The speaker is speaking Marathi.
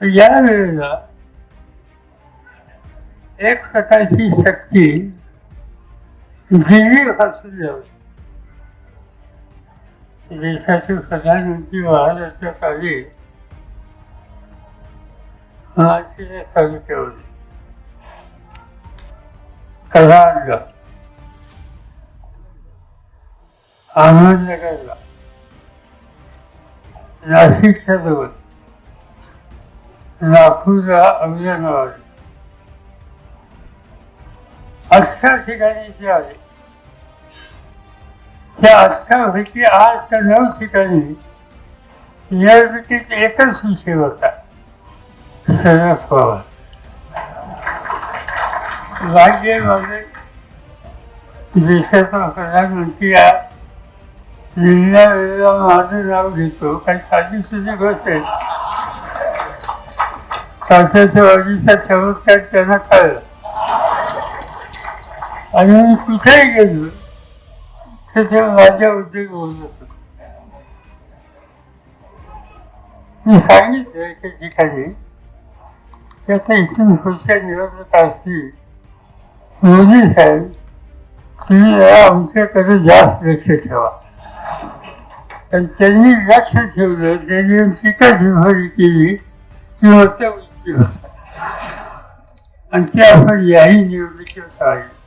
या वेळेला एक प्रकारची शक्ती गिरी भासून जावी देशाचे प्रधानमंत्री महाराष्ट्र काळी चालू तालुक्यावर कराडला अहमदनगरला नाशिकच्या जवळ. नागपूरला औरंगाबाद अठरा ठिकाणी जे आहे त्या अठरापैकी आठ का नऊ ठिकाणी यापैकी एकच विषय होता शरद पवार राज्य माझे देशाचा प्रधानमंत्री या निर्णय माझं नाव घेतो काही साधी सुधी गोष्ट आहे काशाच्या वाढीचा चमत्कार त्यांना कळला आणि मी कुठेही गेलो तर ते माझ्याबद्दल बोलत होते. मी सांगितलं एका ठिकाणी की आता इथून पुढच्या निवडणूक असतील. मोदी साहेब तुम्ही जरा आमच्याकडे जास्त लक्ष ठेवा. पण त्यांनी लक्ष ठेवलं त्यांनी टीका केली किंवा त्या होत्या आणि ते आपण याही निवडणुकीवर आहे